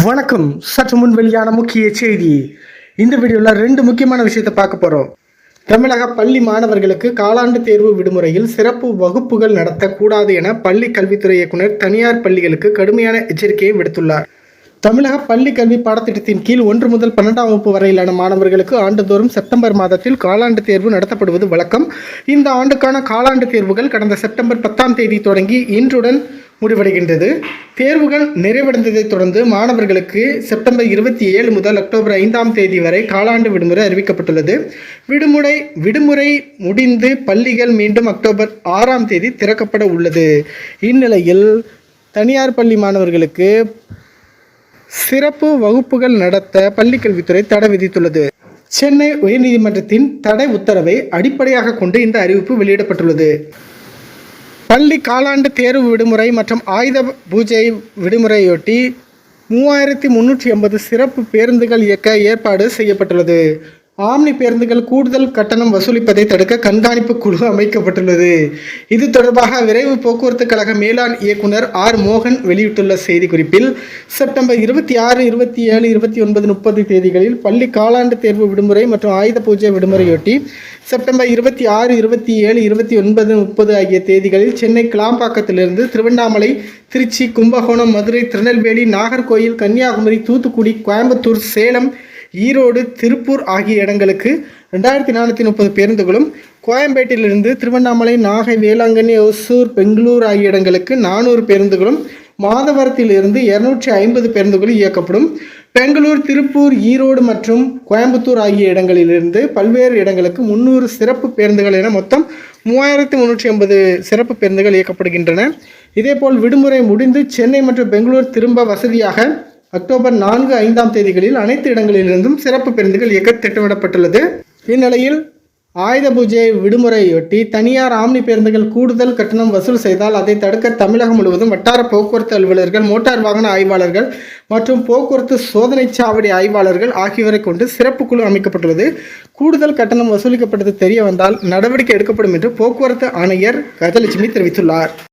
வணக்கம். சற்று முன் வெளியான முக்கிய செய்தி. இந்த வீடியோவில் ரெண்டு முக்கியமான விஷயத்தை பார்க்க போகிறோம் தமிழக பள்ளி மாணவர்களுக்கு காலாண்டு தேர்வு விடுமுறையில் சிறப்பு வகுப்புகள் நடத்தக்கூடாது என பள்ளி கல்வித்துறை இயக்குனர் தனியார் பள்ளிகளுக்கு கடுமையான எச்சரிக்கையை விடுத்துள்ளார். தமிழக பள்ளி கல்வி பாடத்திட்டத்தின் கீழ் ஒன்று முதல் பன்னெண்டாம் வகுப்பு வரையிலான மாணவர்களுக்கு ஆண்டுதோறும் செப்டம்பர் மாதத்தில் காலாண்டு தேர்வு நடத்தப்படுவது வழக்கம். இந்த ஆண்டுக்கான காலாண்டு தேர்வுகள் கடந்த செப்டம்பர் பத்தாம் தேதி தொடங்கி இன்றுடன் முடிவடைகின்றது. தேர்வுகள் நிறைவடைந்ததைத் தொடர்ந்து மாணவர்களுக்கு செப்டம்பர் இருபத்தி ஏழு முதல் அக்டோபர் ஐந்தாம் தேதி வரை காலாண்டு விடுமுறை அறிவிக்கப்பட்டுள்ளது. விடுமுறை விடுமுறை முடிந்து பள்ளிகள் மீண்டும் அக்டோபர் ஆறாம் தேதி திறக்கப்பட உள்ளது. இந்நிலையில் தனியார் பள்ளி மாணவர்களுக்கு சிறப்பு வகுப்புகள் நடத்த பள்ளிக்கல்வித்துறை தடை விதித்துள்ளது. சென்னை உயர்நீதிமன்றத்தின் தடை உத்தரவை அடிப்படையாக கொண்டு இந்த அறிவிப்பு வெளியிடப்பட்டுள்ளது. பள்ளி காலாண்டு தேர்வு விடுமுறை மற்றும் ஆயுத பூஜை விடுமுறையொட்டி மூவாயிரத்தி முந்நூற்றி எண்பது சிறப்பு பேருந்துகள் இயக்க ஏற்பாடு செய்யப்பட்டுள்ளது. ஆம்னி பேருந்துகள் கூடுதல் கட்டணம் வசூலிப்பதை தடுக்க கண்காணிப்பு குழு அமைக்கப்பட்டுள்ளது. இது தொடர்பாக விரைவு போக்குவரத்து கழக மேலாண் இயக்குனர் ஆர். மோகன் வெளியிட்டுள்ள செய்திக்குறிப்பில் செப்டம்பர் இருபத்தி ஆறு இருபத்தி ஏழு இருபத்தி ஒன்பது முப்பது தேதிகளில் பள்ளி காலாண்டு தேர்வு விடுமுறை மற்றும் ஆயுத பூஜை விடுமுறையொட்டி செப்டம்பர் இருபத்தி ஆறு இருபத்தி ஏழு இருபத்தி ஒன்பது முப்பது ஆகிய தேதிகளில் சென்னை கிளாம்பாக்கத்திலிருந்து திருவண்ணாமலை திருச்சி கும்பகோணம் மதுரை திருநெல்வேலி நாகர்கோயில் கன்னியாகுமரி தூத்துக்குடி கோயம்புத்தூர் சேலம் ஈரோடு திருப்பூர் ஆகிய இடங்களுக்கு ரெண்டாயிரத்தி நானூற்றி முப்பது பேருந்துகளும் கோயம்பேட்டிலிருந்து திருவண்ணாமலை நாகை வேளாங்கண்ணி ஒசூர் பெங்களூர் ஆகிய இடங்களுக்கு நானூறு பேருந்துகளும் மாதவரத்திலிருந்து இருநூற்றி ஐம்பது பேருந்துகளும் இயக்கப்படும். பெங்களூர் திருப்பூர் ஈரோடு மற்றும் கோயம்புத்தூர் ஆகிய இடங்களிலிருந்து பல்வேறு இடங்களுக்கு முந்நூறு சிறப்பு பேருந்துகள் என மொத்தம் மூவாயிரத்தி முந்நூற்றி ஐம்பது சிறப்பு பேருந்துகள் இயக்கப்படுகின்றன. இதேபோல் விடுமுறை முடிந்து சென்னை மற்றும் பெங்களூர் திரும்ப வசதியாக அக்டோபர் நான்கு ஐந்தாம் தேதிகளில் அனைத்து இடங்களிலிருந்தும் சிறப்பு பேருந்துகள் இயக்க திட்டமிடப்பட்டுள்ளது. இந்நிலையில் ஆயுத பூஜை விடுமுறையொட்டி தனியார் ஆம்னி பேருந்துகள் கூடுதல் கட்டணம் வசூல் செய்தால் அதை தடுக்க தமிழகம் முழுவதும் வட்டார போக்குவரத்து அலுவலர்கள் மோட்டார் வாகன ஆய்வாளர்கள் மற்றும் போக்குவரத்து சோதனை சாவடி ஆய்வாளர்கள் ஆகியோரை கொண்டு சிறப்பு குழு அமைக்கப்பட்டுள்ளது. கூடுதல் கட்டணம் வசூலிக்கப்பட்டது தெரிய வந்தால் நடவடிக்கை எடுக்கப்படும் என்று போக்குவரத்து ஆணையர் கஜலட்சுமி தெரிவித்துள்ளார்.